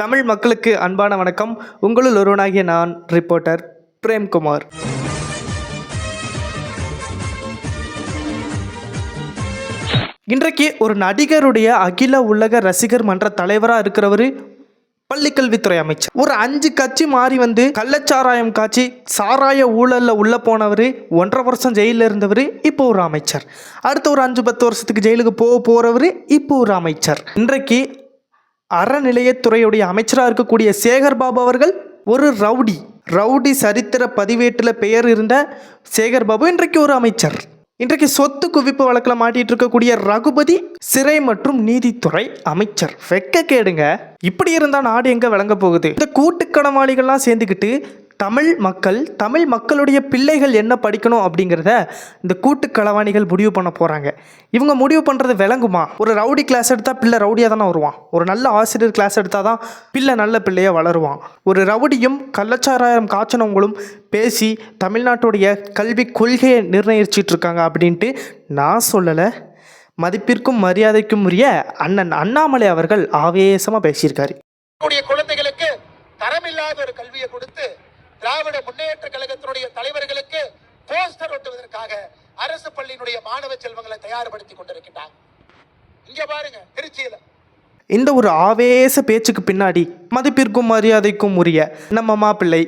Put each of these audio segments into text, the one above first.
தமிழ் மக்களுக்கு அன்பான வணக்கம். உங்களுள் ஒருவனாகிய நான் ரிப்போர்ட்டர் பிரேம்குமார். இன்றைக்கு ஒரு நடிகருடைய அகில உலக ரசிகர் மன்ற தலைவராக இருக்கிறவர் பள்ளிக்கல்வித்துறை அமைச்சர். ஒரு அஞ்சு கட்சி மாறி வந்து கள்ளச்சாராயம் காட்சி சாராய ஊழலில் உள்ளே போனவர் ஒன்றரை வருஷம் ஜெயிலில் இருந்தவர் இப்போ ஒரு அமைச்சர். அடுத்த ஒரு அஞ்சு பத்து வருஷத்துக்கு ஜெயிலுக்கு போக போகிறவர் இப்போ ஒரு அமைச்சர். இன்றைக்கு அறநிலையத்துறையுடைய அமைச்சராக இருக்கக்கூடிய சேகர் பாபு அவர்கள் ஒரு ரவுடி. ரவுடி சரித்திர பதிவேட்டில் பெயர் இருந்த சேகர் பாபு இன்றைக்கு ஒரு அமைச்சர். இன்றைக்கு சொத்து குவிப்பு வழக்கில் மாட்டிட்டு இருக்கக்கூடிய ரகுபதி சிறை மற்றும் நீதித்துறை அமைச்சர். வெக்க கேடுங்க. இப்படி இருந்தால் நாடு எங்கே விளங்க போகுது? இந்த கூட்டுக்கடமாளிகள்லாம் சேர்ந்துக்கிட்டு தமிழ் மக்கள் தமிழ் மக்களுடைய பிள்ளைகள் என்ன படிக்கணும் அப்படிங்கிறத இந்த கூட்டு களவாணிகள் முடிவு பண்ண போகிறாங்க இவங்க முடிவு பண்ணுறது விளங்குமா? ஒரு ரவுடி கிளாஸ் எடுத்தால் பிள்ளை ரவுடியாக தானே வருவான். ஒரு நல்ல ஆசிரியர் கிளாஸ் எடுத்தால் தான் பிள்ளை நல்ல பிள்ளையாக வளருவான். ஒரு ரவுடியும் கள்ளச்சாராயம் காய்ச்சனவங்களும் பேசி தமிழ்நாட்டுடைய கல்வி கொள்கையை நிர்ணயிச்சிட்டு இருக்காங்க அப்படின்ட்டு நான் சொல்லலை. மதிப்பிற்கும் மரியாதைக்கும் உரிய அண்ணன் அண்ணாமலை அவர்கள் ஆவேசமாக பேசியிருக்காரு. குழந்தைகளுக்கு தரமில்லாத ஒரு கல்வியை கொடுத்து திராவிட முன்னேற்ற கழகத்தினுடைய தலைவர்களுக்கு போஸ்டர் ஒட்டுவதற்காக அரசு பள்ளியினுடைய மாணவ செல்வங்களை தயார்படுத்தி கொண்டிருக்கின்றாங்க இங்க பாருங்க திருச்சியில. இந்த ஒரு ஆவேச பேச்சுக்கு பின்னாடி மதிப்பிற்கும் மரியாதைக்கும் உரிய நம்ம மாப்பிள்ளை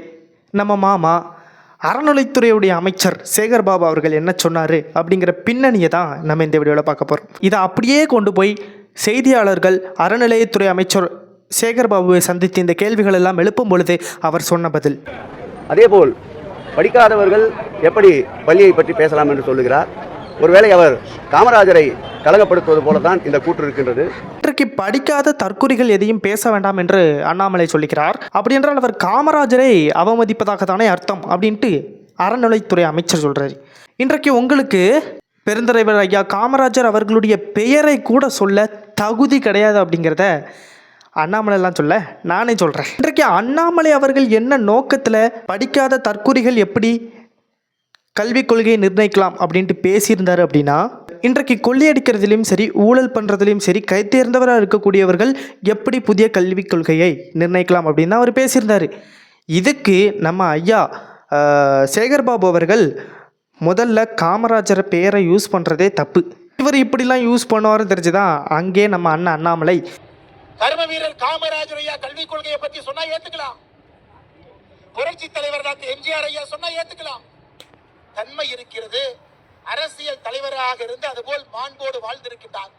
நம்ம மாமா அறநிலைத்துறையுடைய அமைச்சர் சேகர் பாபு அவர்கள் என்ன சொன்னார் அப்படிங்கிற பின்னணியை தான் நம்ம இந்த வீடியோவில் பார்க்க போகிறோம் இதை அப்படியே கொண்டு போய் செய்தியாளர்கள் அறநிலையத்துறை அமைச்சர் சேகர் பாபுவை சந்தித்து இந்த கேள்விகள் எல்லாம் எழுப்பும் பொழுது அவர் சொன்ன பதில். அதேபோல் படிக்காதவர்கள் எப்படி பள்ளியை பற்றி பேசலாம் என்று சொல்லுகிறார். ஒருவேளை அவர் காமராஜரை கலகப்படுத்துவது போலதான் இந்த கூற்று இருக்கின்றது. இன்றைக்கு படிக்காத தற்குறிகள் எதையும் பேச வேண்டாம் என்று அண்ணாமலை சொல்லுகிறார் அப்படி என்றால் அவர் காமராஜரை அவமதிப்பதாக தானே அர்த்தம் அப்படின்ட்டு அறநிலைத்துறை அமைச்சர் சொல்றாரு. இன்றைக்கு உங்களுக்கு பெருந்தலைவர் ஐயா காமராஜர் அவர்களுடைய பெயரை கூட சொல்ல தகுதி கிடையாது அப்படிங்கிறத அண்ணாமலைலாம் சொல்ல நானே சொல்கிறேன் இன்றைக்கு அண்ணாமலை அவர்கள் என்ன நோக்கத்தில் படிக்காத தற்கூறிகள் எப்படி கல்விக் கொள்கையை நிர்ணயிக்கலாம் அப்படின்ட்டு பேசியிருந்தார் அப்படின்னா இன்றைக்கு கொள்ளையடிக்கிறதுலையும் சரி ஊழல் பண்ணுறதுலையும் சரி கைத்தேர்ந்தவராக இருக்கக்கூடியவர்கள் எப்படி புதிய கல்விக் கொள்கையை நிர்ணயிக்கலாம் அப்படின்னு தான் அவர் பேசியிருந்தார். இதுக்கு நம்ம ஐயா சேகர் சேகர்பாபு அவர்கள் முதல்ல காமராஜர் பெயரை யூஸ் பண்ணுறதே தப்பு. இவர் இப்படிலாம் யூஸ் பண்ணுவார்னு தெரிஞ்சுதான் அங்கே நம்ம அண்ணன் அண்ணாமலை கர்ம வீரர் காமராஜர் ஐயா கல்விக் கொள்கையை பத்தி சொன்னா ஏத்துக்கலாம். புரட்சி தலைவர் டாக்டர் எம்ஜிஆர் ஐயா சொன்னா ஏத்துக்கலாம். தன்மை இருக்கிறது. அரசியல் தலைவராக இருந்து அதுபோல் மாண்போடு வாழ்ந்திருக்கிறார்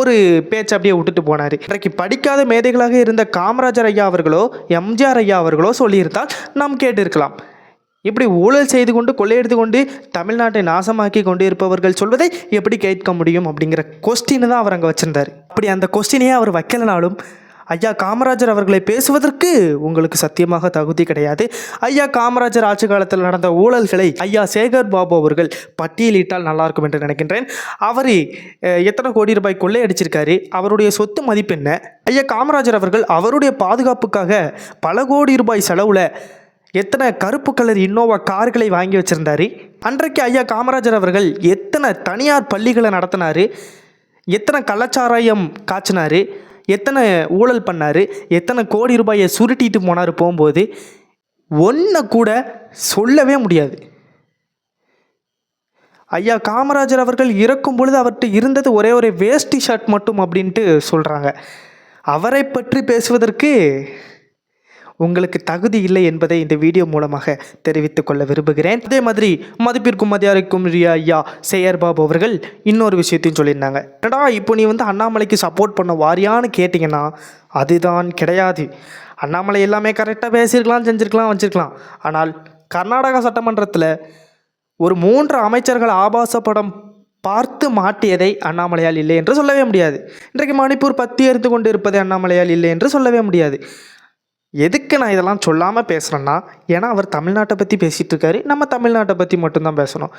ஒரு பேச்சு அப்படியே விட்டுட்டு போனார். இன்றைக்கு படிக்காத மேதைகளாக இருந்த காமராஜர் ஐயா அவர்களோ எம்ஜிஆர் ஐயா அவர்களோ சொல்லியிருந்தால் நாம் கேட்டிருக்கலாம். இப்படி ஊழல் செய்து கொண்டு கொள்ளையடித்து கொண்டு தமிழ்நாட்டை நாசமாக்கி கொண்டு இருப்பவர்கள் சொல்வதை எப்படி கேட்க முடியும் அப்படிங்கிற கொஸ்டினை தான் அவர் அங்கே வச்சுருந்தார். அப்படி அந்த கொஸ்டினையே அவர் வைக்கலனாலும் ஐயா காமராஜர் அவர்களை பேசுவதற்கு உங்களுக்கு சத்தியமாக தகுதி கிடையாது. ஐயா காமராஜர் ஆட்சி காலத்தில் நடந்த ஊழல்களை ஐயா சேகர் பாபு அவர்கள் பட்டியலிட்டால் நல்லாயிருக்கும் என்று நினைக்கின்றேன். அவர் எத்தனை கோடி ரூபாய் கொள்ளையடிச்சிருக்காரு அவருடைய சொத்து மதிப்பு என்ன? ஐயா காமராஜர் அவர்கள் அவருடைய பாதுகாப்புக்காக பல கோடி ரூபாய் செலவில் எத்தனை கருப்பு கலர் இன்னோவா கார்களை வாங்கி வச்சுருந்தாரு? அன்றைக்கு ஐயா காமராஜர் அவர்கள் எத்தனை தனியார் பள்ளிகளை நடத்தினார்? எத்தனை கலாச்சாராயம் காய்ச்சினார்? எத்தனை ஊழல் பண்ணார்? எத்தனை கோடி ரூபாயை சுருட்டிட்டு போனார் போகும்போது? ஒன்றை கூட சொல்லவே முடியாது. ஐயா காமராஜர் அவர்கள் இறக்கும் பொழுது அவர்கிட்ட இருந்தது ஒரே ஒரு வேஷ்டி ஷர்ட் மட்டும் அப்படின்ட்டு சொல்கிறாங்க அவரை பற்றி பேசுவதற்கு உங்களுக்கு தகுதி இல்லை என்பதை இந்த வீடியோ மூலமாக தெரிவித்துக் கொள்ள விரும்புகிறேன். அதே மாதிரி மதிப்பிற்கும் மதியாரைக்கும் ரியா ஐயா சேயர் பாபு அவர்கள் இன்னொரு விஷயத்தையும் சொல்லியிருந்தாங்க. என்னடா இப்போ நீ வந்து அண்ணாமலைக்கு சப்போர்ட் பண்ண வாரியான்னு கேட்டிங்கன்னா அதுதான் கிடையாது. அண்ணாமலை எல்லாமே கரெக்டாக பேசியிருக்கலாம் செஞ்சுருக்கலாம் வச்சிருக்கலாம். ஆனால் கர்நாடகா சட்டமன்றத்தில் ஒரு மூன்று அமைச்சர்கள் ஆபாச படம் பார்த்து மாட்டியதை அண்ணாமலையால் இல்லை என்று சொல்லவே முடியாது. இன்றைக்கு மணிப்பூர் பத்தி எரிந்து கொண்டு இருப்பதை அண்ணாமலையால் இல்லை என்று சொல்லவே முடியாது. எதுக்கு நான் இதெல்லாம் சொல்லாமல் பேசுகிறேன்னா ஏன்னா அவர் தமிழ்நாட்டை பற்றி பேசிகிட்டு இருக்காரு நம்ம தமிழ்நாட்டை பற்றி மட்டும்தான் பேசணும்.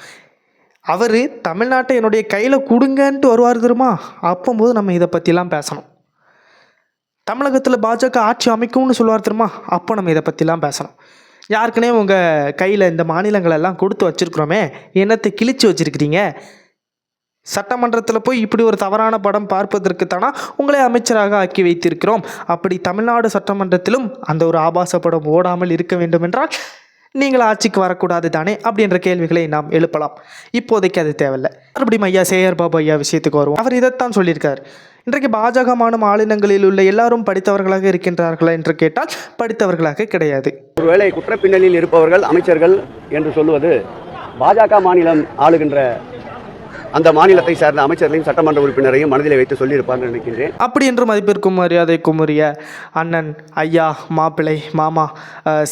அவர் தமிழ்நாட்டை என்னுடைய கையில் கொடுங்கன்ட்டு வருவார் தெரியுமா? அப்போம்போது நம்ம இதை பற்றிலாம் பேசணும். தமிழகத்தில் பாஜக ஆட்சி அமைக்கும்னு சொல்லுவார் தெரியுமா? அப்போ நம்ம இதை பற்றிலாம் பேசணும். யாருக்குனே உங்கள் கையில் இந்த மாநிலங்களெல்லாம் கொடுத்து வச்சுருக்குறோமே என்னத்தை கிழிச்சு வச்சுருக்கிறீங்க? சட்டமன்றத்தில் போய் இப்படி ஒரு தவறான படம் பார்ப்பதற்கு தானா உங்களை அமைச்சராக ஆக்கி வைத்திருக்கிறோம். அப்படி தமிழ்நாடு சட்டமன்றத்திலும் அந்த ஒரு ஆபாச படம் ஓடாமல் இருக்க வேண்டும் என்றால் நீங்கள் ஆட்சிக்கு வரக்கூடாது தானே அப்படின்ற கேள்விகளை நாம் எழுப்பலாம். இப்போதைக்கு அது தேவையில்லை. மறுபடியும் ஐயா சேகர் பாபு ஐயா விஷயத்துக்கு வருவோம். அவர் இதைத்தான் சொல்லியிருக்கார். இன்றைக்கு பாஜக மாநில மாநிலங்களில் உள்ள எல்லாரும் படித்தவர்களாக இருக்கின்றார்களா என்று கேட்டால் படித்தவர்களாக கிடையாது. ஒருவேளை குற்றப்பின்னணியில் இருப்பவர்கள் அமைச்சர்கள் என்று சொல்லுவது பாஜக மாநிலம் ஆளுகின்ற அந்த மாநிலத்தை சார்ந்த அமைச்சர்களையும் சட்டமன்ற உறுப்பினரையும் மனதிலே வைத்து சொல்லியிருப்பார்கள் நினைக்கின்றேன். அப்படி என்று மதிப்பிற்கும் மரியாதைக்கும் உரிய அண்ணன் ஐயா மாப்பிள்ளை மாமா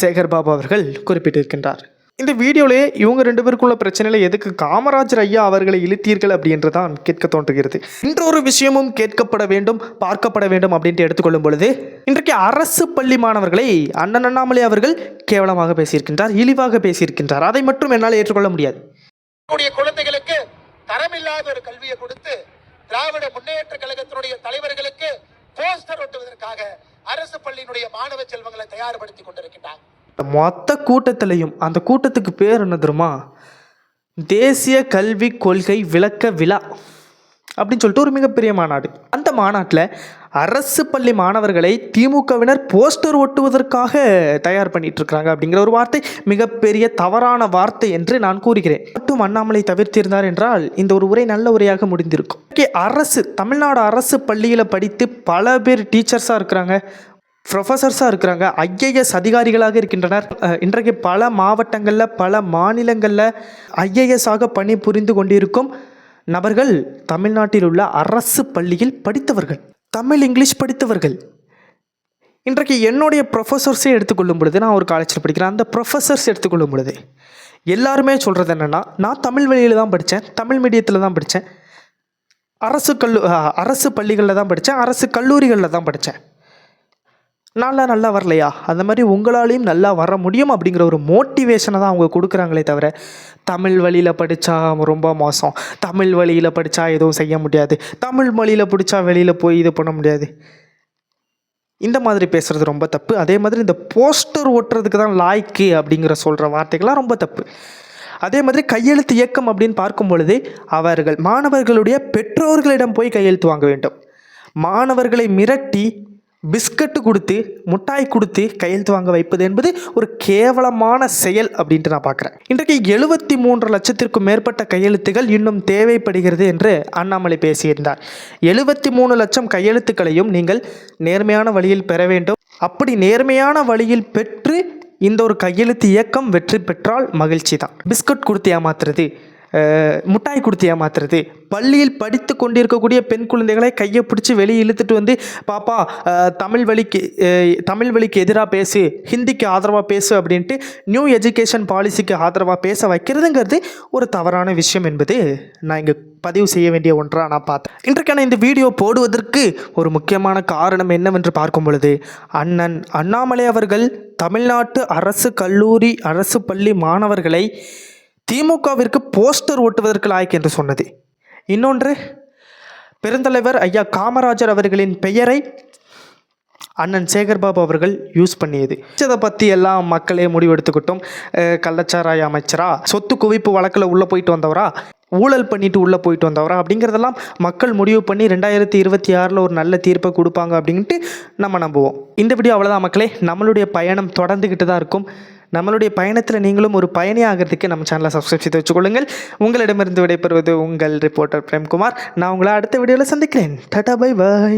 சேகர் பாபு அவர்கள் குறிப்பிட்டிருக்கின்றார். இந்த வீடியோவிலே இவங்க ரெண்டு பேருக்குள்ள பிரச்சனையில் எதுக்கு காமராஜர் ஐயா அவர்களை இழுத்தீர்கள் அப்படி என்று தான் கேட்க தோன்றுகிறது. இன்றொரு விஷயமும் கேட்கப்பட வேண்டும் பார்க்கப்பட வேண்டும் அப்படின்ட்டு எடுத்துக்கொள்ளும் பொழுது இன்றைக்கு அரசு பள்ளி மாணவர்களை அண்ணன் அண்ணாமலை அவர்கள் கேவலமாக பேசியிருக்கின்றார் இழிவாக பேசியிருக்கின்றார். அதை மட்டும் என்னால் ஏற்றுக்கொள்ள முடியாது. குழந்தைகளுக்கு இல்லாத ஒரு கல்வியை கொடுத்து திராவிட முன்னேற்ற கழகத்தினுடைய தலைவர்களுக்கு போஸ்டர் ஒட்டுவதற்காக அரசு பள்ளியினுடைய மாணவ செல்வங்களை தயார்படுத்திக் கொண்டிருக்கின்றார். மொத்த கூட்டத்திலையும் அந்த கூட்டத்துக்கு பேர் என்ன தெரியுமா? தேசிய கல்விக் கொள்கை விளக்க விழா. அப்படின்னு சொல்லிட்டு ஒரு மிகப்பெரிய மாநாடு. அந்த மாநாட்டில் அரசு பள்ளி மாணவர்களை திமுகவினர் போஸ்டர் ஒட்டுவதற்காக தயார் பண்ணிட்டு இருக்காங்க அப்படிங்கிற ஒரு வார்த்தை மிகப்பெரிய தவறான வார்த்தை என்று நான் கூறுகிறேன். மட்டும் அண்ணாமலை தவிர்த்திருந்தார் என்றால் இந்த ஒரு உரை நல்ல உரையாக முடிந்திருக்கும். ஓகே அரசு தமிழ்நாடு அரசு பள்ளியில் படித்து பல பேர் டீச்சர்ஸாக இருக்கிறாங்க ப்ரொஃபஸர்ஸாக இருக்கிறாங்க ஐஏஎஸ் அதிகாரிகளாக இருக்கின்றனர். இன்றைக்கு பல மாவட்டங்களில் பல மாநிலங்களில் ஐஏஎஸ்ஸாக பணி புரிந்து கொண்டிருக்கும் நபர்கள் தமிழ்நாட்டில் உள்ள அரசு பள்ளியில் படித்தவர்கள் தமிழ் இங்கிலீஷ் படித்தவர்கள். இன்றைக்கு என்னுடைய ப்ரொஃபஸர்ஸே எடுத்துக்கொள்ளும் பொழுது நான் ஒரு காலேஜில் படிக்கிறேன். அந்த ப்ரொஃபஸர்ஸ் எடுத்துக்கொள்ளும் பொழுது எல்லாருமே சொல்கிறது என்னென்னா நான் தமிழ் வழியில் தான் படித்தேன் தமிழ் மீடியத்தில் தான் படித்தேன் அரசு கல்லு அரசு பள்ளிகளில் தான் படித்தேன் அரசு கல்லூரிகளில் தான் படித்தேன் நல்லா நல்லா வரலையா? அந்த மாதிரி உங்களாலையும் நல்லா வர முடியும் அப்படிங்கிற ஒரு மோட்டிவேஷனை தான் அவங்க கொடுக்குறாங்களே தவிர தமிழ் வழியில் படித்தா ரொம்ப மோசம். தமிழ் வழியில் படித்தா எதுவும் செய்ய முடியாது. தமிழ் மொழியில் பிடிச்சா வெளியில் போய் இது பண்ண முடியாது. இந்த மாதிரி பேசுகிறது ரொம்ப தப்பு. அதே மாதிரி இந்த போஸ்டர் ஓட்டுறதுக்கு தான் லாய்க்கு அப்படிங்கிற சொல்கிற வார்த்தைகள்லாம் ரொம்ப தப்பு. அதே மாதிரி கையெழுத்து இயக்கம் அப்படின்னு பார்க்கும் பொழுது அவர்கள் மாணவர்களுடைய பெற்றோர்களிடம் போய் கையெழுத்து வாங்க வேண்டும். மாணவர்களை மிரட்டி பிஸ்கட்டு கொடுத்து முட்டாய் கொடுத்து கையெழுத்து வாங்க வைப்பது என்பது ஒரு கேவலமான செயல் அப்படின்ட்டு நான் பார்க்குறேன். இன்றைக்கு எழுபத்தி மூன்று லட்சத்திற்கும் மேற்பட்ட கையெழுத்துகள் இன்னும் தேவைப்படுகிறது என்று அண்ணாமலை பேசியிருந்தார். எழுபத்தி மூணு லட்சம் கையெழுத்துக்களையும் நீங்கள் நேர்மையான வழியில் பெற வேண்டும். அப்படி நேர்மையான வழியில் பெற்று இந்த ஒரு கையெழுத்து இயக்கம் வெற்றி பெற்றால் மகிழ்ச்சி தான் பிஸ்கட் கொடுத்து ஏமாத்துறது முட்டாய் கொடுத்து ஏமாத்துறது. பள்ளியில் படித்து கொண்டிருக்கக்கூடிய பெண் குழந்தைகளை கையை பிடிச்சி வெளியே இழுத்துட்டு வந்து பாப்பா தமிழ் வழிக்கு தமிழ் வழிக்கு எதிராக பேசு ஹிந்திக்கு ஆதரவாக பேசு அப்படின்ட்டு நியூ எஜுகேஷன் பாலிசிக்கு ஆதரவாக பேச வைக்கிறதுங்கிறது ஒரு தவறான விஷயம் என்பது நான் இங்கே பதிவு செய்ய வேண்டிய ஒன்றாக நான் பார்த்தேன். இன்றைக்கான இந்த வீடியோ போடுவதற்கு ஒரு முக்கியமான காரணம் என்னவென்று பார்க்கும் பொழுது அண்ணன் அண்ணாமலை அவர்கள் தமிழ்நாட்டு அரசு கல்லூரி அரசு பள்ளி மாணவர்களை திமுகவிற்கு போஸ்டர் ஒட்டுவதற்கு லாய்க்கு என்று சொன்னது. இன்னொன்று பெருந்தலைவர் ஐயா காமராஜர் அவர்களின் பெயரை அண்ணன் சேகர்பாபு அவர்கள் யூஸ் பண்ணியது. இதை பற்றி எல்லாம் மக்களே முடிவெடுத்துக்கிட்டோம். கள்ளச்சாராய அமைச்சரா? சொத்து குவிப்பு வழக்கில் உள்ளே போயிட்டு வந்தவரா? ஊழல் பண்ணிட்டு உள்ளே போயிட்டு வந்தவரா? அப்படிங்கிறதெல்லாம் மக்கள் முடிவு பண்ணி ரெண்டாயிரத்தி இருபத்தி ஆறில் ஒரு நல்ல தீர்ப்பை கொடுப்பாங்க அப்படின்ட்டு நம்ம நம்புவோம். இந்த வீடியோ அவ்வளோதான் மக்களே. நம்மளுடைய பயணம் தொடர்ந்துக்கிட்டு தான் இருக்கும். நம்மளுடைய பயணத்தில் நீங்களும் ஒரு பயணி ஆகிறதுக்கு நம்ம சேனலை சப்ஸ்கிரைப் செய்து வச்சுக்கொள்ளுங்கள். உங்களிடமிருந்து விடைபெறுவது உங்கள் ரிப்போர்ட்டர் பிரேம்குமார். நான் உங்களை அடுத்த வீடியோவில் சந்திக்கிறேன். Tata bye bye